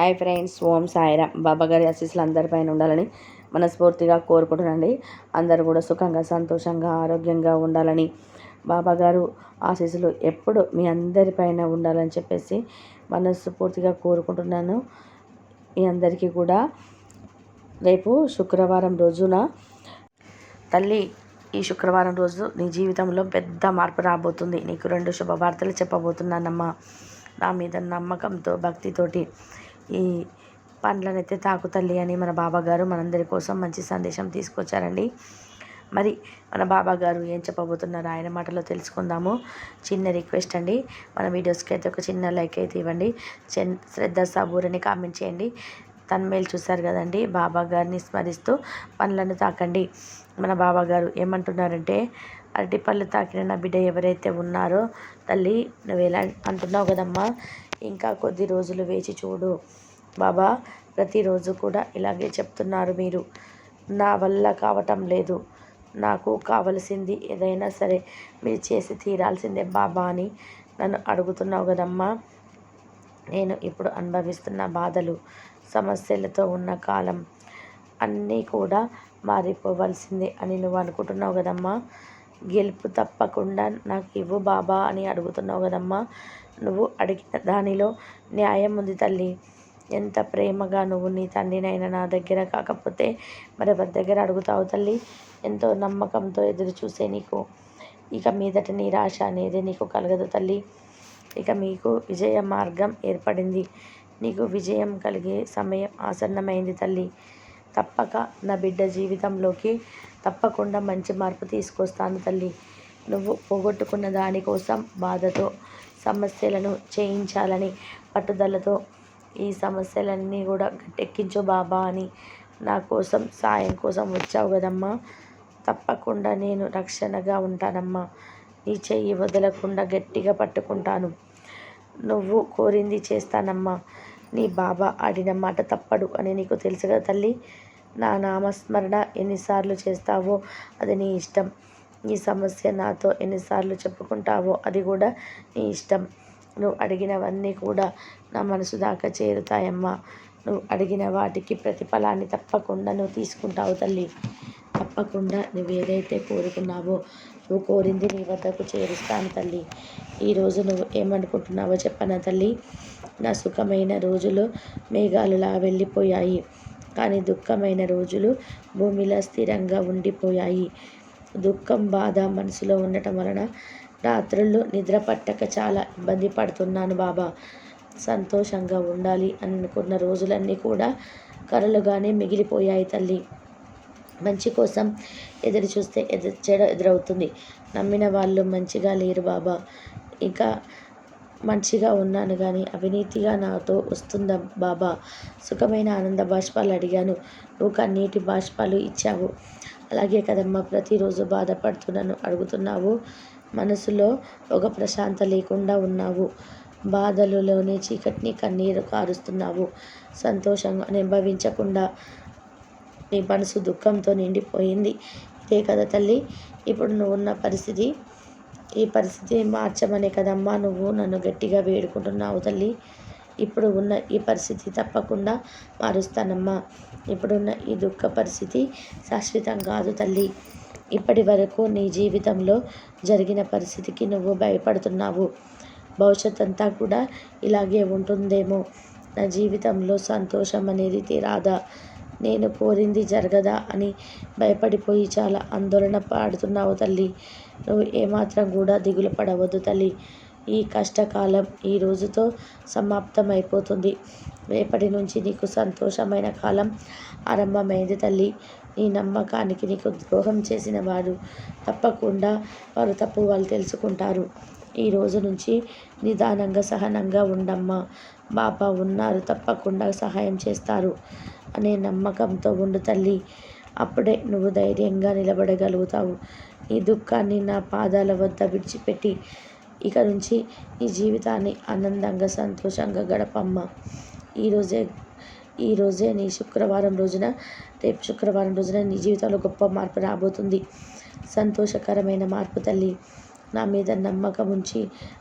Hi friends Om Sairam. బాబా గారి ఆశీస్సులు అందరిపైన ఉండాలని మనస్ఫూర్తిగా కోరుకుంటున్నాండి అందరూ కూడా సుఖంగా సంతోషంగా ఆరోగ్యంగా ఉండాలని బాబా గారు ఆశీస్సులు ఎప్పుడు మీ అందరిపైన ఉండాలని చెప్పేసి మనస్ఫూర్తిగా కోరుకుంటున్నాను. మీ అందరికీ కూడా రేపు శుక్రవారం రోజున తల్లి ఈ శుక్రవారం రోజు నీ జీవితంలో పెద్ద మార్పు రాబోతుంది. నీకు రెండు శుభవార్తలు చెప్పబోతున్నానమ్మా. నా మీద నమ్మకంతో భక్తితోటి ఈ పండ్లనైతే తాకు తల్లి అని మన బాబా గారు మనందరి కోసం మంచి సందేశం తీసుకొచ్చారండి. మరి మన బాబా గారు ఏం చెప్పబోతున్నారు ఆయన మాటలో తెలుసుకుందాము. చిన్న రిక్వెస్ట్ అండి. మన వీడియోస్కి అయితే ఒక చిన్న లైక్ అయితే ఇవ్వండి. శ్రద్ధ సబూరని కామెంట్ చేయండి. తన్మేలు చూశారు కదండి. బాబా గారిని స్మరిస్తూ పండ్లను తాకండి. మన బాబా గారు ఏమంటున్నారంటే అరటి పళ్ళు తాకిన నా బిడ్డ ఎవరైతే ఉన్నారో తల్లి నువ్వు ఎలా అంటున్నావు కదమ్మా. ఇంకా కొద్ది రోజులు వేచి చూడు. బాబా ప్రతిరోజు కూడా ఇలాగే చెప్తున్నారు మీరు. నా వల్ల కావటం లేదు. నాకు కావలసింది ఏదైనా సరే మీరు చేసి తీరాల్సిందే బాబా అని నన్ను అడుగుతున్నావు కదమ్మా. నేను ఇప్పుడు అనుభవిస్తున్న బాధలు సమస్యలతో ఉన్న కాలం అన్నీ కూడా మారిపోవలసిందే అని నువ్వు అనుకుంటున్నావు కదమ్మా. గెలుపు తప్పకుండా నాకు ఇవ్వు బాబా అని అడుగుతున్నావు కదమ్మా. నువ్వు అడిగిన దానిలో న్యాయం ఉంది తల్లి. ఎంత ప్రేమగా నువ్వు నీ తండ్రినైనా నా దగ్గర కాకపోతే మరెవరి దగ్గర అడుగుతావు తల్లి? ఎంతో నమ్మకంతో ఎదురు చూసే నీకు. ఇక మీదట నిరాశ అనేది నీకు కలగదు తల్లి. ఇక మీకు విజయ మార్గం ఏర్పడింది. నీకు విజయం కలిగే సమయం ఆసన్నమైంది తల్లి. తప్పక నా బిడ్డ జీవితంలోకి తప్పకుండా మంచి మార్పు తీసుకొస్తాను తల్లి. నువ్వు పోగొట్టుకున్న దానికోసం బాధతో సమస్యలను చేయించాలని పట్టుదలతో ఈ సమస్యలన్నీ కూడా గట్టెక్కించు బాబా అని నా కోసం సాయం కోసం వచ్చావు కదమ్మా. తప్పకుండా నేను రక్షణగా ఉంటానమ్మా. నీ చెయ్యి వదలకుండా గట్టిగా పట్టుకుంటాను. నువ్వు కోరింది చేస్తానమ్మా. నీ బాబా ఆడిన మాట తప్పడు అని నీకు తెలుసు కదా తల్లి. నా నామస్మరణ ఎన్నిసార్లు చేస్తావో అది నీ ఇష్టం. ఈ సమస్య నాతో ఎన్నిసార్లు చెప్పుకుంటావో అది కూడా నీ ఇష్టం. నువ్వు అడిగినవన్నీ కూడా నా మనసు దాకా చేరుతాయమ్మా. నువ్వు అడిగిన వాటికి ప్రతిఫలాన్ని తప్పకుండా నువ్వు తీసుకుంటావు తల్లి. తప్పకుండా నువ్వు ఏదైతే కోరుకున్నావో నువ్వు కోరింది నీ వద్దకు చేరుస్తాను తల్లి. ఈరోజు నువ్వు ఏమనుకుంటున్నావో చెప్పనా తల్లి? నా సుఖమైన రోజులు మేఘాలులా వెళ్ళిపోయాయి. కానీ దుఃఖమైన రోజులు భూమిలో స్థిరంగా ఉండిపోయాయి. దుఃఖం బాధ మనసులో ఉండటం వలన రాత్రుల్లో నిద్ర పట్టక చాలా ఇబ్బంది పడుతున్నాను బాబా. సంతోషంగా ఉండాలి అనుకున్న రోజులన్నీ కూడా కరలుగానే మిగిలిపోయాయి తల్లి. మంచి కోసం ఎదురు చూస్తే ఎదురు చెడ ఎదురవుతుంది. నమ్మిన వాళ్ళు మంచిగా లేరు బాబా. ఇంకా మంచిగా ఉన్నాను కానీ అవినీతిగా నాతో వస్తుందా బాబా? సుఖమైన ఆనంద బాష్పాలు అడిగాను. నువ్వు కన్నీటి బాష్పాలు ఇచ్చావు. అలాగే కదమ్మా ప్రతిరోజు బాధపడుతున్నాను అడుగుతున్నావు. మనసులో ఒక ప్రశాంత లేకుండా ఉన్నావు. బాధలలోనే చీకటిని కన్నీరు కారుస్తున్నావు. సంతోషంగా అనుభవించకుండా నీ మనసు దుఃఖంతో నిండిపోయింది. ఇదే కదా తల్లి ఇప్పుడు నువ్వు ఉన్న పరిస్థితి. ఈ పరిస్థితి మార్చమనే కదమ్మా నువ్వు నన్ను గట్టిగా వేడుకుంటున్నావు తల్లి. ఇప్పుడు ఉన్న ఈ పరిస్థితి తప్పకుండా మారుస్తానమ్మా. ఇప్పుడున్న ఈ దుఃఖ పరిస్థితి శాశ్వతం కాదు తల్లి. ఇప్పటి వరకు నీ జీవితంలో జరిగిన పరిస్థితికి నువ్వు భయపడుతున్నావు. భవిష్యత్ అంతా కూడా ఇలాగే ఉంటుందేమో. నా జీవితంలో సంతోషం అనేది తీరాదా? నేను కోరింది జరగదా? అని భయపడిపోయి చాలా ఆందోళన పాడుతున్నావు తల్లి. నువ్వు ఏమాత్రం కూడా దిగులు పడవద్దు తల్లి. ఈ కష్టకాలం ఈ రోజుతో సమాప్తం అయిపోతుంది రేపటి నుంచి నీకు సంతోషమైన కాలం ఆరంభమైంది తల్లి. నీ నమ్మకానికి నీకు ద్రోహం చేసిన వారు తప్పకుండా వారు తప్పు వాళ్ళు తెలుసుకుంటారు. ఈ రోజు నుంచి నిదానంగా సహనంగా ఉండమ్మా. బాబా ఉన్నారు తప్పకుండా సహాయం చేస్తారు అనే నమ్మకంతో ఉండు తల్లి. అప్పుడే నువ్వు ధైర్యంగా నిలబడగలుగుతావు. ఈ దుఃఖాన్ని నా పాదాల వద్ద విడిచిపెట్టి ఇక నుంచి నీ జీవితాన్ని ఆనందంగా సంతోషంగా గడపమ్మ. ఈరోజే ఈరోజే నీ శుక్రవారం రోజున రేపు శుక్రవారం రోజున నీ జీవితంలో గొప్ప మార్పు రాబోతుంది. సంతోషకరమైన మార్పు తల్లి. నా మీద నమ్మకం ఉంచి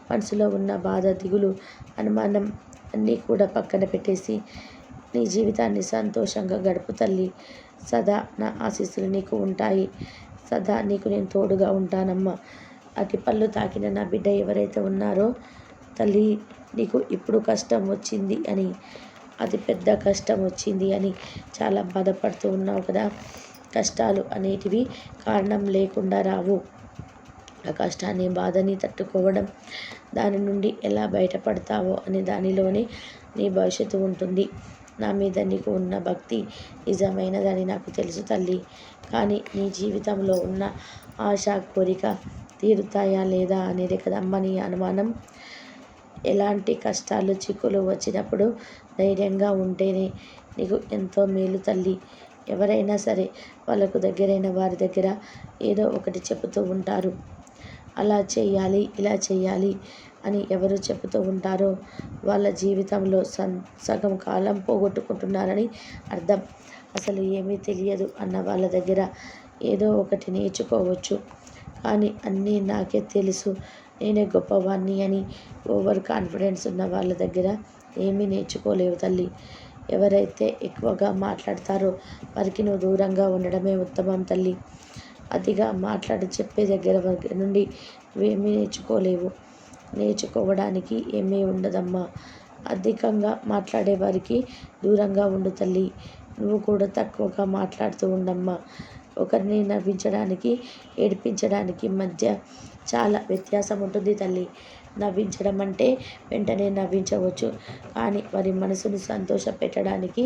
మనసులో ఉన్న బాధ దిగులు అనుమానం అన్నీ కూడా పక్కన పెట్టేసి నీ జీవితాన్ని సంతోషంగా గడుపు తల్లి. సదా నా ఆశీస్సులు నీకు ఉంటాయి. సదా నీకు నేను తోడుగా ఉంటానమ్మా. అటు పళ్ళు తాకిన నా బిడ్డ ఎవరైతే ఉన్నారో తల్లి నీకు ఇప్పుడు కష్టం వచ్చింది అని అతి పెద్ద కష్టం వచ్చింది అని చాలా బాధపడుతూ ఉన్నావు కదా. కష్టాలు అనేటివి కారణం లేకుండా రావు. ఆ కష్టాన్ని బాధని తట్టుకోవడం దాని నుండి ఎలా బయటపడతావో అనే దానిలోనే నీ భవిష్యత్తు ఉంటుంది. నా మీద నీకు ఉన్న భక్తి నిజమైనదని నాకు తెలుసు తల్లి. కానీ నీ జీవితంలో ఉన్న ఆశ కోరిక తీరుతాయా లేదా అనేది కదమ్మ నీ అనుమానం. ఎలాంటి కష్టాలు చిక్కులు వచ్చినప్పుడు ధైర్యంగా ఉంటేనే నీకు ఎంతో మేలు తల్లి. ఎవరైనా సరే వాళ్ళకు దగ్గరైన వారి దగ్గర ఏదో ఒకటి చెబుతూ ఉంటారు. అలా చేయాలి ఇలా చేయాలి అని ఎవరు చెబుతూ ఉంటారో వాళ్ళ జీవితంలో సన్ సగం కాలం పోగొట్టుకుంటున్నారని అర్థం. అసలు ఏమీ తెలియదు అన్న వాళ్ళ దగ్గర ఏదో ఒకటి నేర్చుకోవచ్చు. కానీ అన్నీ నాకే తెలుసు. నేనే గొప్పవాణ్ణి అని ఓవర్ కాన్ఫిడెన్స్ ఉన్న వాళ్ళ దగ్గర ఏమీ నేర్చుకోలేవు తల్లి. ఎవరైతే ఎక్కువగా మాట్లాడతారో వారికి నువ్వు దూరంగా ఉండడమే ఉత్తమం తల్లి. అతిగా మాట్లాడి చెప్పే దగ్గర నుండి నువ్వేమీ నేర్చుకోలేవు. నేర్చుకోవడానికి ఏమీ ఉండదమ్మా. అధికంగా మాట్లాడేవారికి దూరంగా ఉండు తల్లి. నువ్వు కూడా తక్కువగా మాట్లాడుతూ ఉండమ్మా. ఒకరిని నవ్వించడానికి ఏడిపించడానికి మధ్య చాలా వ్యత్యాసం ఉంటుంది తల్లి. నవ్వించడం అంటే వెంటనే నవ్వించవచ్చు. కానీ వారి మనసును సంతోష పెట్టడానికి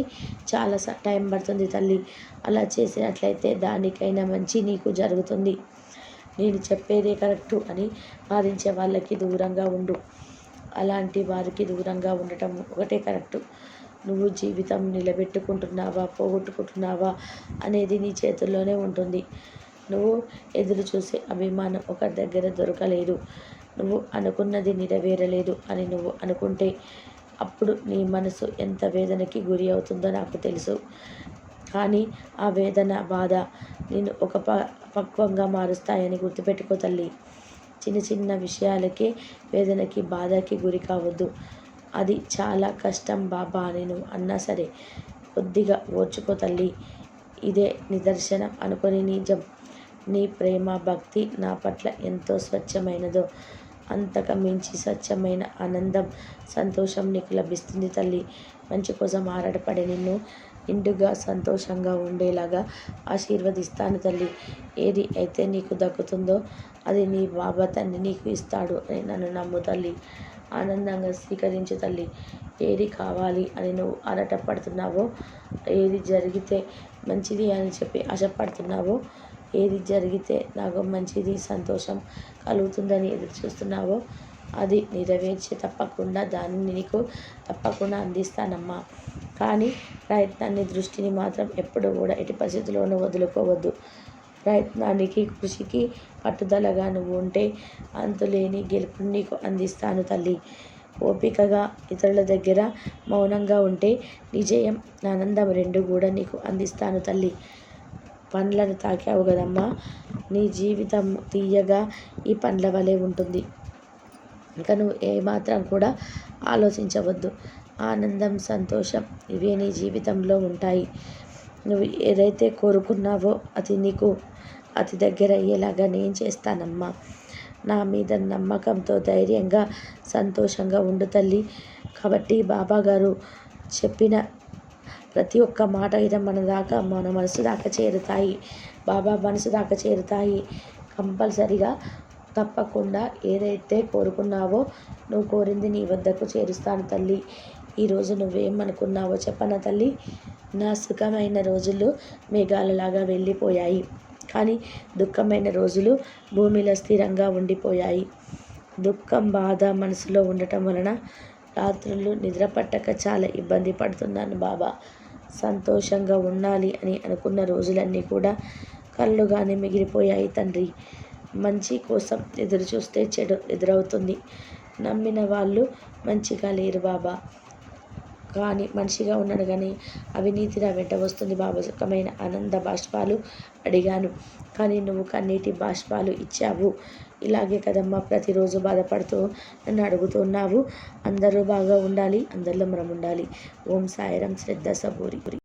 చాలా టైం పడుతుంది తల్లి. అలా చేసినట్లయితే దానికైనా మంచి నీకు జరుగుతుంది. నేను చెప్పేదే కరెక్టు అని వాదించే వాళ్ళకి దూరంగా ఉండు. అలాంటి వారికి దూరంగా ఉండటం ఒకటే కరెక్టు. నువ్వు జీవితం నిలబెట్టుకుంటున్నావా పోగొట్టుకుంటున్నావా అనేది నీ చేతుల్లోనే ఉంటుంది. నువ్వు ఎదురు చూసే అభిమానం ఒకరి దగ్గర దొరకలేదు. నువ్వు అనుకున్నది నెరవేరలేదు అని నువ్వు అనుకుంటే అప్పుడు నీ మనసు ఎంత వేదనకి గురి అవుతుందో నాకు తెలుసు. కానీ ఆ వేదన బాధ నేను ఒక ప పక్వంగా మారుస్తాయని గుర్తుపెట్టుకో తల్లి. చిన్న చిన్న విషయాలకే వేదనకి బాధకి గురి కావద్దు. అది చాలా కష్టం బాబా నేను అన్నా సరే కొద్దిగా ఓర్చుకో తల్లి. ఇదే నిదర్శనం అనుకొని నిజం నీ ప్రేమ భక్తి నా పట్ల ఎంతో స్వచ్ఛమైనదో అంతకు మించి స్వచ్ఛమైన ఆనందం సంతోషం నీకు లభిస్తుంది తల్లి. మంచి కోసం ఆరాటపడే నిన్ను నిండుగా సంతోషంగా ఉండేలాగా ఆశీర్వదిస్తాను తల్లి. ఏది అయితే నీకు దక్కుతుందో అది నీ బాబా తండ్రి నీకు ఇస్తాడు అని నన్ను నమ్ము తల్లి. ఆనందంగా స్వీకరించు తల్లి. ఏది కావాలి అని నువ్వు ఆరాటపడుతున్నావో ఏది జరిగితే మంచిది అని చెప్పి ఆశపడుతున్నావో ఏది జరిగితే నాకు మంచిది సంతోషం కలుగుతుందని ఎదురు చూస్తున్నావో అది నెరవేర్చి తప్పకుండా దానిని నీకు తప్పకుండా అందిస్తానమ్మా. కానీ ప్రయత్నాన్ని దృష్టిని మాత్రం ఎప్పుడు కూడా ఎట్టి పరిస్థితుల్లోనూ వదులుకోవద్దు. ప్రయత్నానికి కృషికి పట్టుదలగా నువ్వు ఉంటే అంతులేని గెలుపుని నీకు అందిస్తాను తల్లి. ఓపికగా ఇతరుల దగ్గర మౌనంగా ఉంటే నిజయం ఆనందం రెండు కూడా నీకు అందిస్తాను తల్లి. పండ్లను తాకావు కదమ్మా. నీ జీవితం తీయగా ఈ పండ్ల వలె ఉంటుంది. ఇంకా నువ్వు ఏమాత్రం కూడా ఆలోచించవద్దు. ఆనందం సంతోషం ఇవే నీ జీవితంలో ఉంటాయి. నువ్వు ఏదైతే కోరుకున్నావో అది నీకు అతి దగ్గర అయ్యేలాగా నేను చేస్తానమ్మా. నా మీద నమ్మకంతో ధైర్యంగా సంతోషంగా ఉండు తల్లి. కాబట్టి బాబాగారు చెప్పిన ప్రతి ఒక్క మాట అయితే మన దాకా మన మనసు దాకా చేరుతాయి. బాబా మనసు దాకా చేరుతాయి. కంపల్సరిగా తప్పకుండా ఏదైతే కోరుకున్నావో నువ్వు కోరింది నీ వద్దకు చేరుస్తాను తల్లి. ఈరోజు నువ్వేమనుకున్నావో చెప్పన తల్లి? నా సుఖమైన రోజులు మేఘాలలాగా వెళ్ళిపోయాయి. కానీ దుఃఖమైన రోజులు భూమిలో స్థిరంగా ఉండిపోయాయి. దుఃఖం బాధ మనసులో ఉండటం వలన రాత్రులు నిద్రపట్టక చాలా ఇబ్బంది పడుతున్నాను బాబా. సంతోషంగా ఉండాలి అని అనుకున్న రోజులన్నీ కూడా కళ్ళుగానే మిగిలిపోయాయి తండ్రి. మంచి కోసం ఎదురు చూస్తే చెడు ఎదురవుతుంది. నమ్మిన వాళ్ళు మంచిగా లేరు బాబా. కానీ మనిషిగా ఉన్నాడు కానీ అవినీతి నా వెంట వస్తుంది బాబా. సుఖమైన ఆనంద బాష్పాలు అడిగాను. కానీ నువ్వు కన్నీటి బాష్పాలు ఇచ్చావు. ఇలాగే కదమ్మా ప్రతిరోజు బాధపడుతూ నన్ను అడుగుతున్నావు అందరూ బాగా ఉండాలి అందరిలో మనం ఉండాలి ఓం సాయిరం శ్రద్ధ సబూరి.